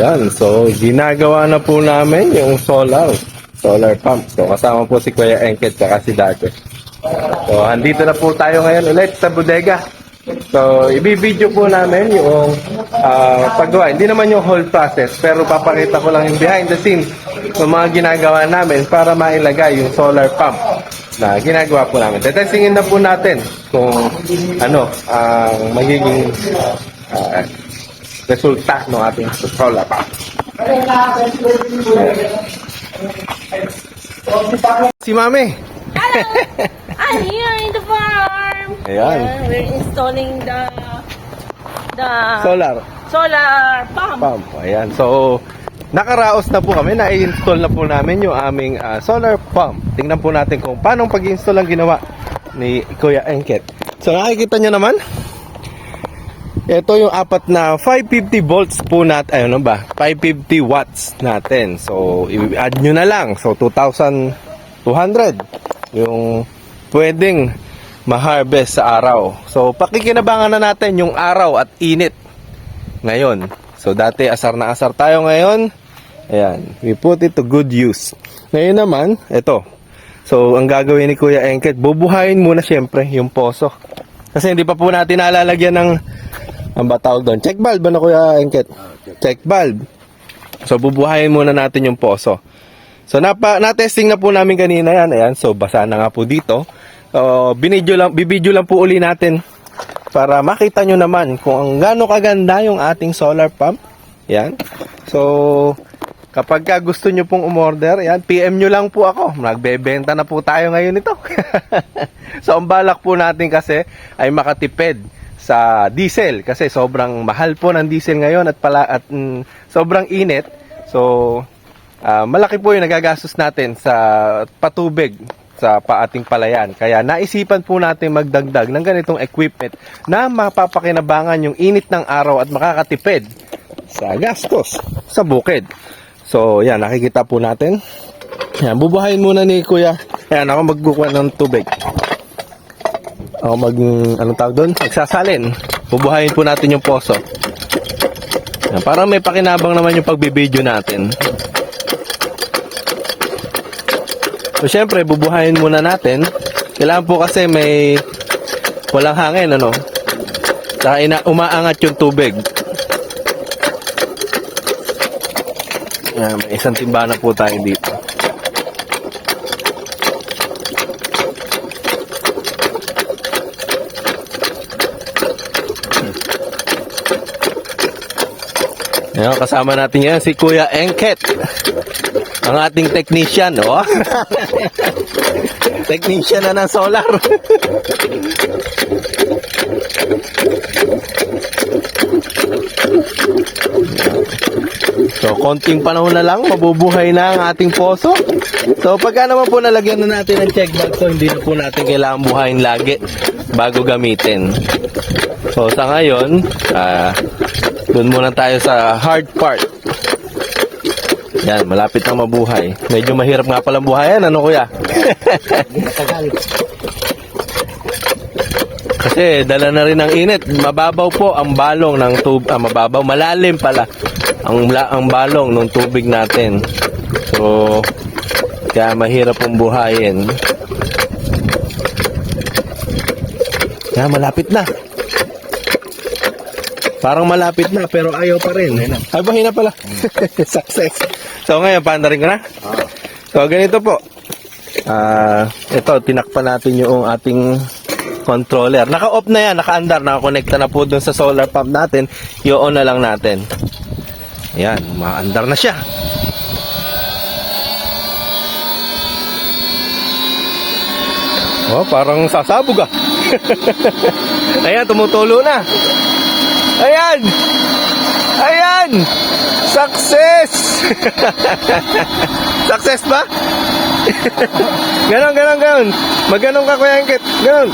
Yan, so ginagawa na po namin yung solar, solar pump. So kasama po si Kuya Engket at si Dati. So andito na po tayo ngayon ulit sa bodega. So ibibideo po namin yung ah, paggawa. Hindi naman yung whole process, pero papakita ko lang yung behind the scenes ng mga ginagawa namin para mailagay yung solar pump na ginagawa po namin. Tetestingin na po natin kung ano ang magiging ah, resulta ng ating solar pump. Si Mami. I'm here in the farm. Ayan. And we're installing the the Solar solar pump. pump. Ayan. So, nakaraos na po kami. Na-install na po namin yung aming ah, solar pump. Tingnan po natin kung paano pag-install ang ginawa ni Kuya Engket. So, nakikita nyo naman. Ito yung apat na 550 volts po natin. Ano ba? 550 watts natin. So, i-add nyo na lang. So, 2,200 yung pwedeng ma-harvest sa araw. So, pakikinabangan na natin yung araw at init ngayon. So, dati asar na asar tayo ngayon. Ayan, we put it to good use. Ngayon naman, ito. So, ang gagawin ni Kuya Engket, bubuhayin muna siyempre yung poso. Kasi hindi pa po natin nalalagyan ng, ang ba tawag doon? Check valve, ano Kuya Engket? Check valve. So, bubuhayin muna natin yung poso. So, napa, na-testing na po namin kanina yan. Ayan, so basa na nga po dito. So, binidyo lang, bibidyo lang po uli natin para makita nyo naman kung ang gaano kaganda yung ating solar pump. Yan. So, kapag ka gusto nyo pong umorder, yan, PM nyo lang po ako. Nagbebenta na po tayo ngayon ito. so, ang balak po natin kasi ay makatipid sa diesel kasi sobrang mahal po ng diesel ngayon at pala at mm, sobrang init. So, ah, malaki po yung nagagastos natin sa patubig sa paating palayan. Kaya naisipan po natin magdagdag ng ganitong equipment na mapapakinabangan yung init ng araw at makakatipid sa gastos sa bukid. So, yan, nakikita po natin. Yan, bubuhayin muna ni Kuya. Yan, ako magkukuha ng tubig. Ako mag, anong tawag doon? Magsasalin. Bubuhayin po natin yung poso. Yan, parang may pakinabang naman yung pagbibideo natin. So, syempre, bubuhayin muna natin. Kailangan po kasi may walang hangin, ano? Saka ina, umaangat yung tubig. Yan, may isang timba na po tayo dito. Yan, kasama natin yan si Kuya Engket. Ang ating technician, oh. technician na ng solar. so, konting panahon na lang, mabubuhay na ang ating poso. So, pagka naman po nalagyan na natin ng check bag, so hindi na po natin kailangan buhayin lagi bago gamitin. So, sa ngayon, ah, doon muna tayo sa hard part. Yan, malapit na mabuhay. Medyo mahirap nga palang buhayan, ano kuya? Kasi dala na rin ng init. Mababaw po ang balong ng tub ah, mababaw, malalim pala ang ang balong ng tubig natin. So kaya mahirap pong buhayin. Kaya malapit na. Parang malapit na pero ayaw pa rin. Ay, bahin na pala. Success. So ngayon, paandarin ko na. So ganito po. Ah, ito tinakpan natin yung ating controller. Naka-off na yan, naka-andar, naka-connecta na po dun sa solar pump natin. I-on na lang natin. Yan, maandar na siya. Oh, parang sasabog ah. Ayan, tumutulo na. Ayan! Ayan! Success! Success ba? ganon, ganon, ganon. Maganon ka, Kuya Angkit. Ganon.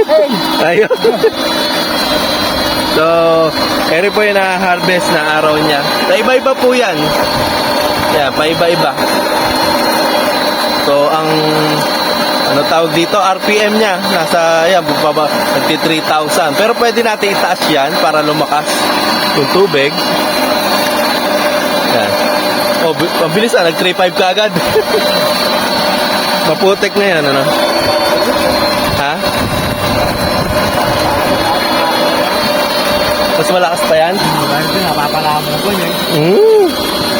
Ayun. so, eri po yung na-harvest na araw niya. Sa iba-iba po yan. Yeah, paiba-iba. So, ang ano tawag dito, RPM niya, nasa, yan, bubaba, nagti 3,000. Pero pwede natin itaas yan para lumakas yung tubig. Oh, bi- ang bilis ah, nag 3.5 ka agad. Maputek na yan, ano? Ha? Mas malakas pa yan? Dahil ko, napapalaman ko niya. Mm.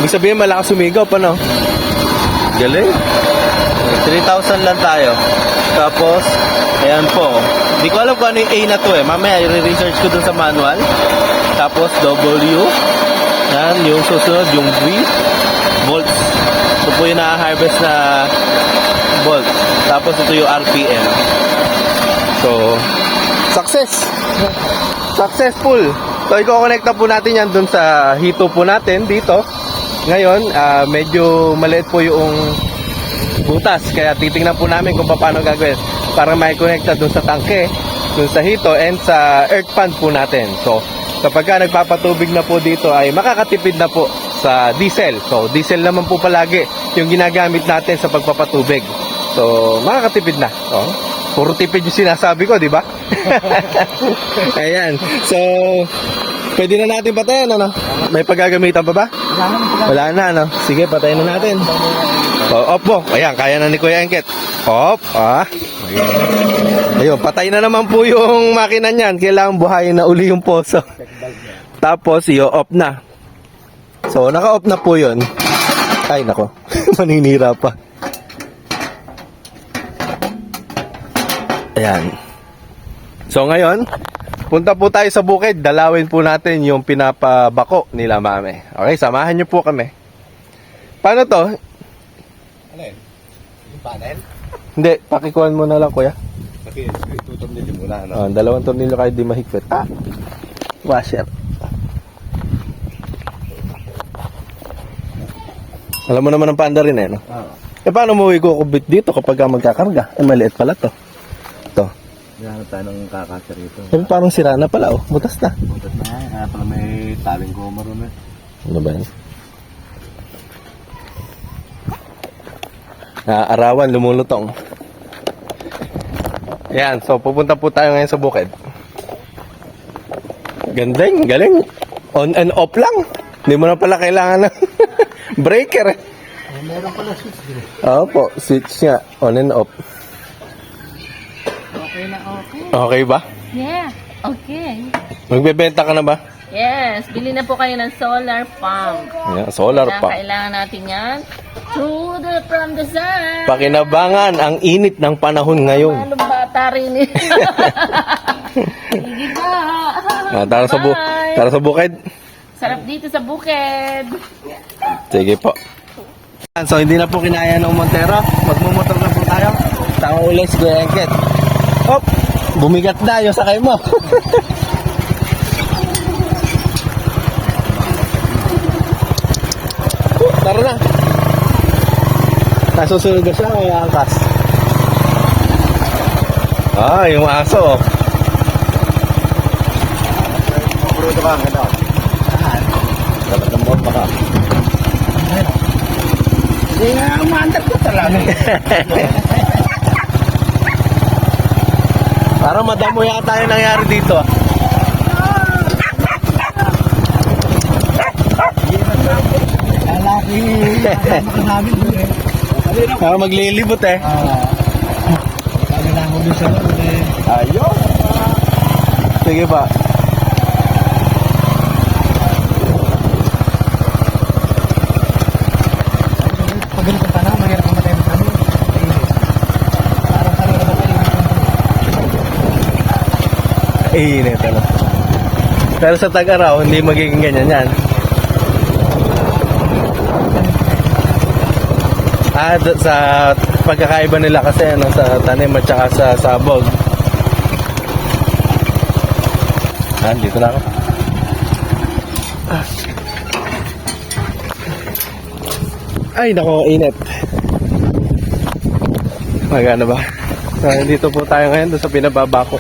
Ibig sabihin, malakas sumigop, ano? Galing. 3,000 lang tayo. Tapos, ayan po. Hindi ko alam kung ano yung A na to eh. Mamaya, i-research ko dun sa manual. Tapos, W. Yan, yung susunod, yung V. Volts. Ito po yung na-harvest na volt. Tapos, ito yung RPM. So, success! Successful! So, i-connect na po natin yan dun sa hito po natin dito. Ngayon, ah, medyo maliit po yung butas. Kaya titingnan po namin kung paano gagawin para may connecta dun sa tangke, dun sa hito, and sa earth pan po natin. So, kapag ka nagpapatubig na po dito ay makakatipid na po sa diesel. So, diesel naman po palagi yung ginagamit natin sa pagpapatubig. So, makakatipid na. So, puro tipid yung sinasabi ko, di ba? Ayan. So, pwede na natin patayin, ano? May paggagamitan pa ba? Wala pala. Wala na, ano? Sige, patayin na natin. Oh, off po. Ayan, kaya na ni Kuya Engket. Off. Ah. Ayun, patay na naman po yung makina niyan. Kailangan buhayin na uli yung poso. Tapos, iyo off na. So, naka-off na po yun. Ay, nako. Maninira pa. Ayan. So, ngayon, punta po tayo sa bukid. Dalawin po natin yung pinapabako nila mame. Okay, samahan niyo po kami. Paano to? Panel? Hindi, pakikuhan mo na lang, kuya. Kasi tutom nila muna, ano? Oh, dalawang tornilyo kahit di mahigpit. Ah! Washer. Alam mo naman ang panda rin eh, no? Oo. Eh, paano mo ikukubit dito kapag ka magkakarga? Eh, maliit pala to. To. Hinahanap tayo ng kakasa rito. Eh, parang sira na pala, oh. Butas na. Puntas na yan. Kaya pala may taling ko maroon eh. Ano ba yan? Ah, arawan, lumulutong. Yan, so pupunta po tayo ngayon sa bukid. Gandang, galing. On and off lang. Hindi mo na pala kailangan ng breaker. eh. meron pala switch din. Opo, switch nga. On and off. Okay na okay. Okay ba? Yeah, okay. Magbebenta ka na ba? Yes, bili na po kayo ng solar pump. Yan, solar pa. Kailangan natin yan. To the, from the sun. Pakinabangan ang init ng panahon ngayon. Anong bata rin eh. Sige ba? Ah, tara sa bu tara sa bukid. Sarap dito sa bukid. Sige po. So, hindi na po kinaya ng Montero. Magmumotor na po tayo. Tama ulit si Kuya Engket. Hop! Bumigat na yung sakay mo. Tara na. Nasusunod na siya, may angkas. Ah, yung aso. Puro ka, ano? Dapat ng bomba ka. Hindi nga, umaandar ko talaga. Parang madamo yata yung nangyari dito. ah. Parang maglilibot eh. Na ako doon sa eh. Ayun. Sige pa init ano. Pero sa tag-araw, hindi magiging ganyan yan. Ah, sa pagkakaiba nila kasi ano, sa tanim at saka sa sabog. Ah, dito na. Ay, nako, init. Magano ba? Ah, dito po tayo ngayon sa pinababa ko.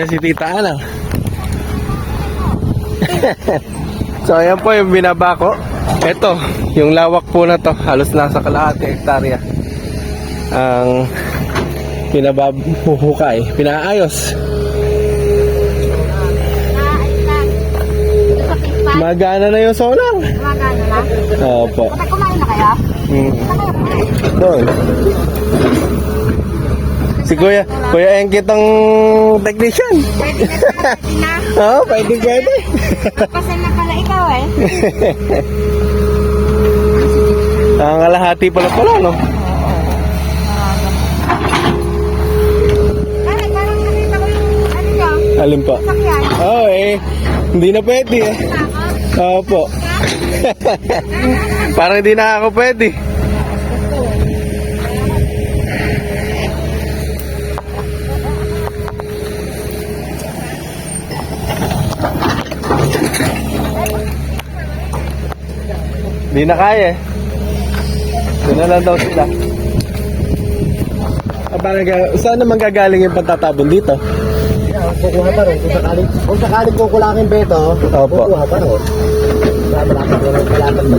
Yan si Tita Ana. so, ayan po yung binaba ko. Ito, yung lawak po na to. Halos nasa kalahati hektarya. Ang pinababuhukay, pinaayos. Magana na yung solar. Gumagana na. Opo. Kumain na kaya? Mm. Doon. Si Kuya, Kuya Engkit ang technician. Pwede na. Oo, oh, pwede, pwede. Pasal na pala ikaw eh. Ang alahati pala pala, no? Ano. Alin pa? Oo, oh, eh. Hindi na pwede, eh. Opo. Parang hindi na ako pwede. Hindi na kaya eh. Doon na lang daw sila. Ah, parang, saan naman gagaling yung pagtatabon dito? Kukuha pa rin. Kung sakaling, kung sakaling kukulangin beto, Opo. kukuha pa rin. Malapit na lang malapit na.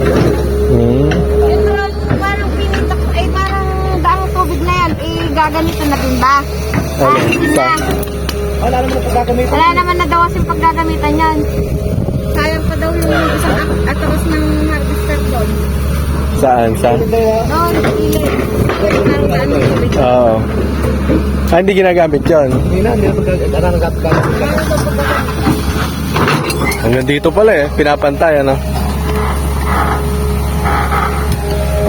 Hmm. Yung parang, parang pinitak, ay parang daang tubig na yan, eh gaganito na din ba? Ano? Ah, hindi na. Wala naman pagkakamitan. Wala naman na daw kasing paggagamitan yan. Sayang pa daw yung isang ak- atras ng. Saan? Saan? Parang ng tubig. Oo. Ah, hindi ginagamit yun. Hindi hindi na magkakamitan. Hanggang dito pala eh, pinapantay ano.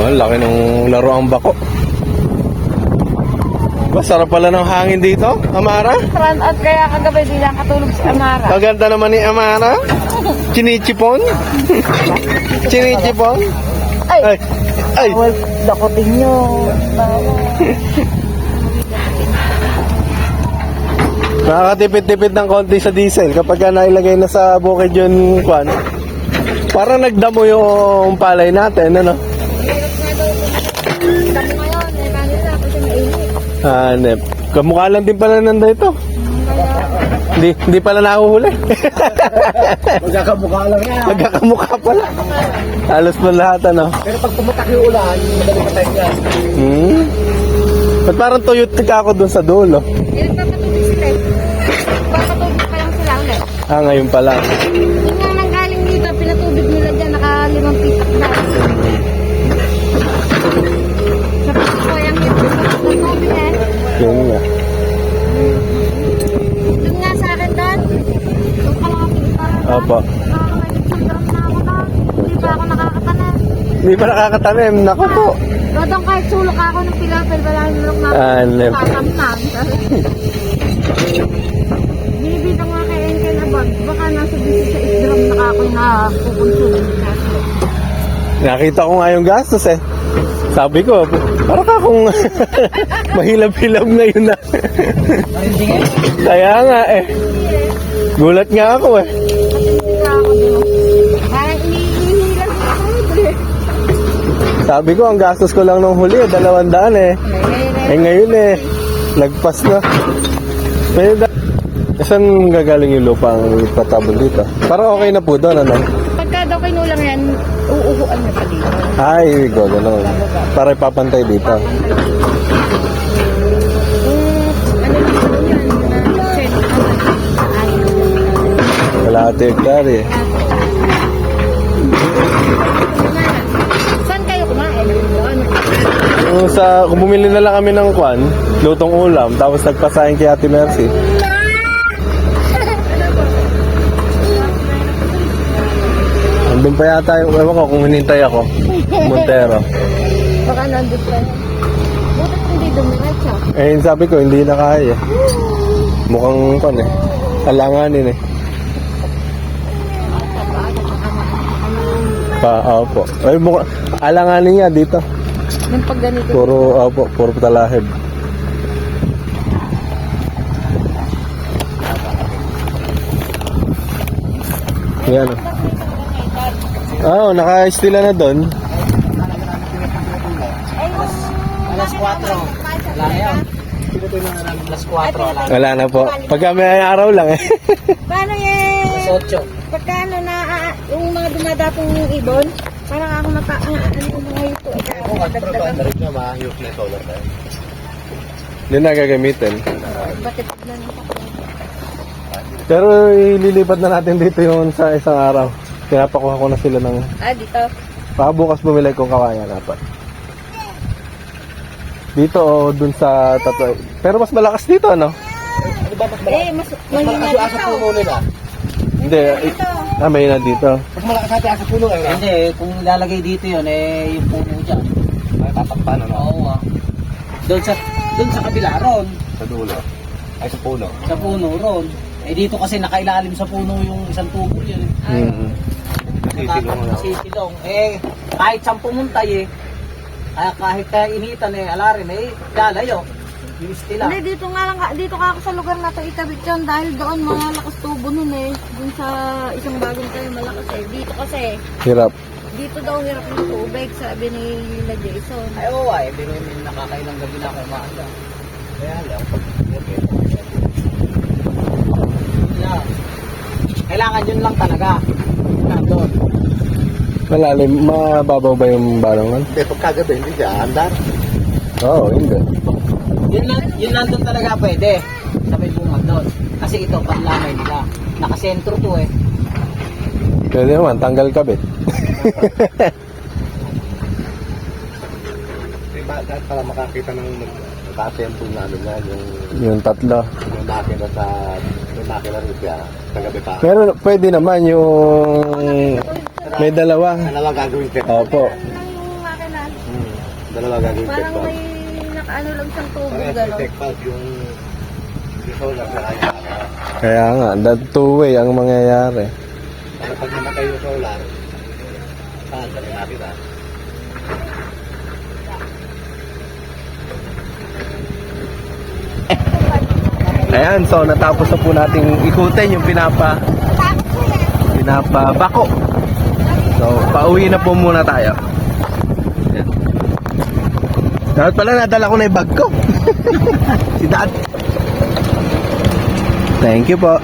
Oh, laki ng laro ang bako. Masarap pala ng hangin dito, Amara. Run out kaya kagabi di lang katulog si Amara. Maganda naman ni Amara. Chinichipon. Chinichipon. Ay, Ay, ay. well, dakotin nyo. Nakakatipid-tipid ng konti sa diesel kapag ka nailagay na sa bukid yun, kwan. Parang nagdamo yung palay natin, ano? Hanep. Kamukha lang din pala nanda ito. Hindi, hindi pala nahuhuli. Magkakamukha lang yan. Magkakamukha pala. Halos pa lahat, ano? Pero pag tumutak yung ulan, madali patay yan. Hmm? Ba't parang tuyot ka ako dun sa dulo? Eh, nagpapatubig sila. Nagpapatubig pa lang sila ulit. Ah, ngayon pala. Yung Hindi pa nakakatanim. Naku po. Dodong kahit sulok ako ng pilapil, wala nilok na Hanep. tatamtam. Binibita nga kay Enkel na bag, baka nasa 16 drum na ako na kukonsumin. Nakita ko nga yung gastos eh. Sabi ko, parang ka kung mahilap-hilap ngayon na. Kaya nga eh. Gulat nga ako eh. Sabi ko, ang gastos ko lang nung huli, dalawang daan eh. Eh ngayon eh, lagpas na. Pero da- Saan gagaling yung lupa ang patabon dito? Parang okay na po doon, ano? Pagka daw kinulang yan, uuhuan na pa dito. Ay, go, gano'n. Para ipapantay dito. Kung ano lang po yan, na set ay Wala ate eh. Saan kayo kumain? Ano? Yung sa, kung bumili na lang kami ng kwan, lutong ulam, tapos nagpasahin kay Ate Mercy. Andun pa yata yung, ewan ko kung hinintay ako. Montero. Baka nandun pa. Buti hindi dumiretso. Eh, sabi ko, hindi na kaya. Mukhang kwan eh. Alanganin eh. Pa, opo. Ay, mukha, alanganin niya dito. Nung pag ganito. Puro, opo, puro talahib. Yan. Oh, naka-estila na doon. Alas 4. Wala na yan. Pinutoy na nga namin alas 4. Wala na. Po. Pagka may araw lang eh. Paano eh? Alas 8. Pagka ano na, ah, yung mga dumadapong yung ibon, parang ako mata, ah, ano yung mga ito, ako nadagdagan. Darit na mahayok na solar tayo. Hindi na gagamitin. Bakit lang ako? Pero ililipat na natin dito yung sa isang araw. Pinapakuha ko na sila ng... Ah, dito. Baka bukas bumili kong kawayan dapat. Dito o dun sa tatlo. Pero mas malakas dito, ano? Ano ba mas malakas? Eh, mas Mas mahina malakas dito. puno nila. Hindi. Ah, may na dito. Mas malakas natin asa puno eh. Hindi, kung ilalagay dito yun, eh, yung puno dyan. Ay, tatakpan, ano? Oo ah. Doon sa, doon sa kabila ron, Sa dulo. Ay, sa puno. sa puno ron. Eh dito kasi nakailalim sa puno yung isang tubo yun. Mm-hmm. Natatak na sisilong. Eh, kahit saan pumunta eh, ah, kahit uh, initan eh, alarin eh, lalayo. Yung stila. Hindi, dito nga lang, dito ka ako sa lugar na to ikabit yun dahil doon mga lakas tubo nun eh. Doon sa isang bagong tayo malakas eh. Dito kasi, Hirap. dito daw hirap yung tubig, sabi ni Lila Jason. Ay, oo ay, pero may nakakailang gabi na ako maaga. Kaya lang, pag yeah. Kailangan yun lang talaga. Nandun. Malalim. Mababaw ba yung balongan? Hindi, pagkagabi, hindi siya andar. Oo, oh, hindi. Yun, lang, yun nandun talaga pwede. Sa may bungad doon. Kasi ito, panlamay nila. Nakasentro to eh. Pwede naman, tanggal kabit. Diba, dahil para makakita ng nakatempo na ano na, yung, yung tatlo. yung makina sa, yung makina rin siya, sa gabi pa. Pero pwede naman yung... May dalawa. Dalawa gagawin check. Opo. Yung makina, Hmm. Dalawa gagawin check parang may nakaano lang siyang tubo gano'n. yung solar na kaya. Nga, that two-way ang mangyayari. Para pag namatay yung solar, saan dali natin ah. Ayan, so natapos na po nating ikutin yung pinapa pinapa bako. So, pauwi na po muna tayo. Dapat pala nadala ko na yung bag ko. si Dad. Thank you po.